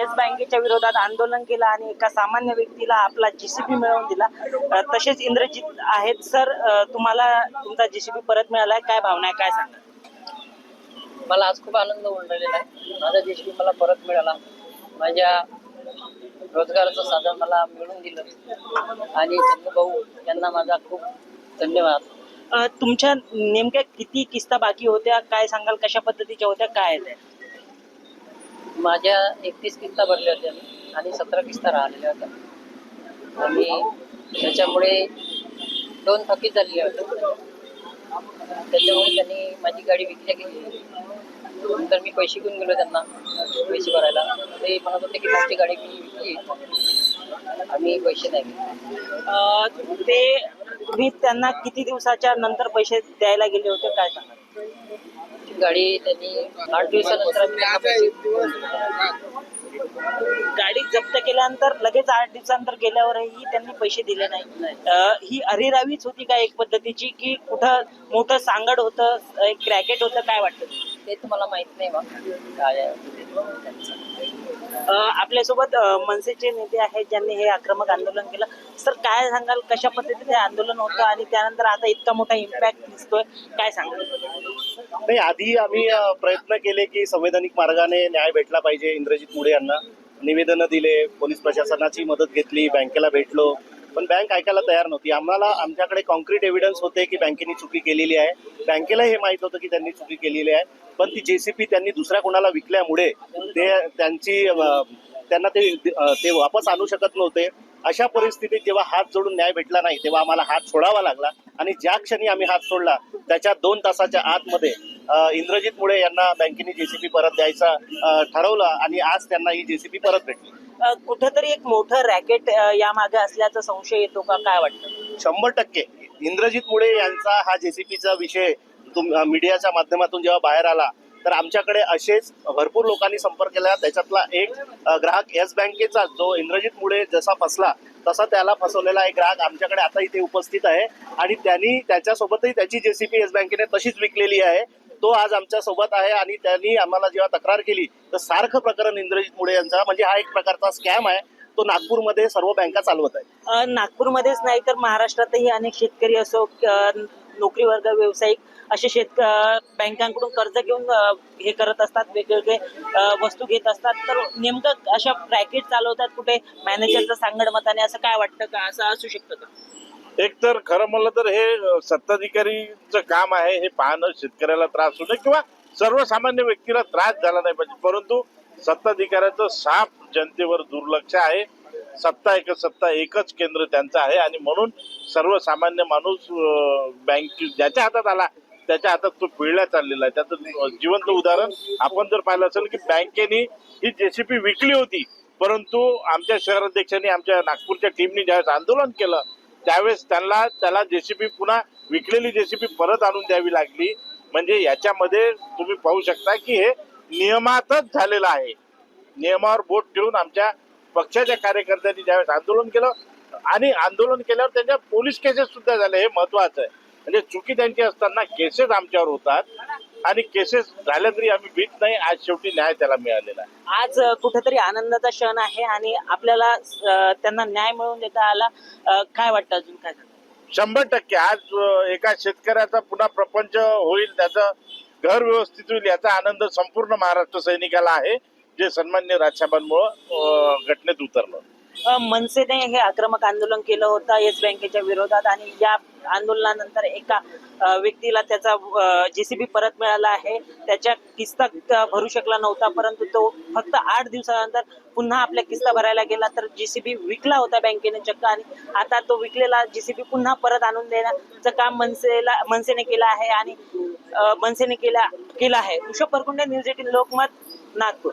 Yes बँकेच्या विरोधात आंदोलन केलं आणि एका सामान्य व्यक्तीला आपला जीसीबी मिळवून दिला. तसेच इंद्रजित आहेत. सर तुम्हाला तुमचा जीसीबी परत मिळाला काय भावना आहे? काय सांगा मला आज खूप आनंद होऊन राहिलेला आहे. माझा जीसीबी मला परत मिळाला. माझ्या रोजगाराचं साधन मला मिळून दिलं. आणि भाऊ यांना माझा खूप धन्यवाद. तुमच्या नेमक्या किती किस्ता बाकी होत्या? काय सांगाल? कशा पद्धतीच्या होत्या? काय? माझ्या एकतीस किस्ता भरल्या होत्या आणि सतरा किस्ता राहिलेल्या होत्या. आणि त्याच्यामुळे दोन थकीत झालेल्या होत्या. त्याच्यामुळे त्यांनी माझी गाडी विकल्या गेली. नंतर मी पैसे घेऊन गेलो त्यांना पैसे भरायला. ते म्हणत होते की तुमची गाडी मी विकली. आम्ही पैसे नाही घेतले. ते तुम्ही त्यांना किती दिवसाच्या नंतर पैसे द्यायला गेले होते काय सांगा गाडी त्यांनी आठ दिवसानंतर आम्ही गाडी जप्त केल्यानंतर लगेच आठ दिवसानंतर गेल्यावरही त्यांनी पैसे दिले नाही. ही अरेरावीच होती का एक पद्धतीची की कुठं मोठं सांगड होतं एक रॅकेट होतं काय वाटतं? ते तुम्हाला माहीत नाही बा. आपल्यासोबत मनसेचे नेते आहेत ज्यांनी हे आक्रमक आंदोलन केलं. सर काय सांगाल? कशा पद्धतीने आंदोलन होतं आणि त्यानंतर आता इतका मोठा इम्पॅक्ट दिसतोय? काय सांगाल? नाही आधी आम्ही प्रयत्न केले की संवैधानिक मार्गाने न्याय भेटला पाहिजे इंद्रजित मुळे यांना. निवेदनं दिले पोलीस प्रशासनाची मदत घेतली बँकेला भेटलो. पण बँक ऐकायला तयार नव्हती. आम्हाला आमच्याकडे कॉन्क्रीट एव्हिडन्स होते की बँकेने चुकी केलेली आहे. बँकेला हे माहीत होतं की त्यांनी चुकी केलेली आहे. पण ती जेसीपी त्यांनी दुसऱ्या कोणाला विकल्यामुळे ते त्यांची त्यांना ते ते वापस आणू शकत नव्हते. अशा परिस्थितीत जेव्हा हात जोडून न्याय भेटला नाही तेव्हा आम्हाला हात सोडावा लागला. आणि ज्या क्षणी आम्ही हात सोडला त्याच्या दोन तासाच्या आतमध्ये इंद्रजित मुळे यांना बँकेने जेसीपी परत द्यायचा ठरवलं आणि आज त्यांना ही जेसीपी परत भेटली. कुठेतरी एक मोठं रॅकेट या मागे असल्याचा संशय येतो का? काय वाटतं? शंभर टक्के. इंद्रजित मुळे यांचा हा जेसीपीचा विषय तुम मीडियाच्या माध्यमातून जेव्हा बाहेर आला तर आमच्याकडे असेच भरपूर लोकांनी संपर्क केला. त्याच्यातला एक ग्राहक येस बँकेचा जो इंद्रजित मुळे जसा फसला तसा त्याला फसवलेला एक ग्राहक आमच्याकडे आता इथे उपस्थित आहे. आणि त्यांनी त्याच्यासोबतही त्याची जेसीपी येस बँकेने तशीच विकलेली आहे. तो आज आमच्यासोबत आहे आणि त्यांनी आम्हाला जेव्हा तक्रार केली तर सारखं प्रकरण इंद्रजित मुळे यांचा म्हणजे हा एक प्रकारचा स्कॅम आहे. तो नागपूरमध्ये सर्व बँका चालवत आहे नागपूरमध्येच नाही तर महाराष्ट्रातही अनेक शेतकरी असो नोकरी वर्ग व्यावसायिक असे शेतक बँकांकडून कर्ज घेऊन हे करत असतात वेगवेगळे वस्तू घेत असतात. तर नेमकं अशा रॅकेट चालवतात कुठे? मॅनेजरचं सांगड मताने असं काय वाटतं का? असं असू शकतं का? एक तर खरं म्हणलं तर हे सत्ताधिकारीचं काम आहे हे पाहणं शेतकऱ्याला त्रास होऊ नये किंवा सर्वसामान्य व्यक्तीला त्रास झाला नाही पाहिजे. परंतु सत्ताधिकाऱ्याचं साफ जनतेवर दुर्लक्ष आहे. सत्ता एक सत्ता एकच केंद्र त्यांचं आहे आणि म्हणून सर्वसामान्य माणूस बँक ज्याच्या हातात आला त्याच्या हातात तो पिळला चाललेला आहे. त्याचं जिवंत उदाहरण आपण जर पाहिलं असेल की बँकेने ही जेसीपी विकली होती परंतु आमच्या शहराध्यक्षांनी आमच्या नागपूरच्या टीमनी ज्यावेळेस आंदोलन केलं त्यावेळेस त्यांना त्याला जेसीबी पुन्हा विकलेली जेसीबी परत आणून द्यावी लागली. म्हणजे याच्यामध्ये तुम्ही पाहू शकता की हे नियमातच झालेलं आहे. नियमावर बोट ठेवून आमच्या पक्षाच्या कार्यकर्त्यांनी ज्यावेळेस आंदोलन केलं आणि आंदोलन केल्यावर त्यांच्या पोलीस केसेस सुद्धा झाले. हे महत्वाचं आहे. म्हणजे चुकी त्यांची असताना केसेस आमच्यावर होतात. आणि केसेस झाल्या तरी आम्ही भीत नाही. आज शेवटी न्याय त्याला मिळालेला आहे. आज कुठेतरी आनंदाचा क्षण आहे आणि आपल्याला अ, त्यांना न्याय मिळवून देता आला. अ, काय वाटतं अजून काय? शंभर टक्के. आज अ, एका शेतकऱ्याचा पुन्हा प्रपंच होईल त्याचं घर व्यवस्थित होईल याचा आनंद संपूर्ण महाराष्ट्र सैनिकाला आहे जे सन्मान्य राजसाहेबांमुळं अ, घटनेत उतरलं. मनसेने हे आक्रमक आंदोलन केलं होतं येस बँकेच्या विरोधात आणि या आंदोलनानंतर एका व्यक्तीला त्याचा जेसीबी परत मिळाला आहे. त्याच्या किस्ता भरू शकला नव्हता परंतु तो फक्त आठ दिवसानंतर पुन्हा आपल्या किस्ता भरायला गेला. तर जेसीबी विकला होता बँकेने चक्क आणि आता तो विकलेला जेसीबी पुन्हा परत आणून देण्याचं काम मनसेला मनसेने केलं आहे आणि मनसेने केला केलं आहे. Rishabh Parkunde news eighteen Lokmat Nagpur.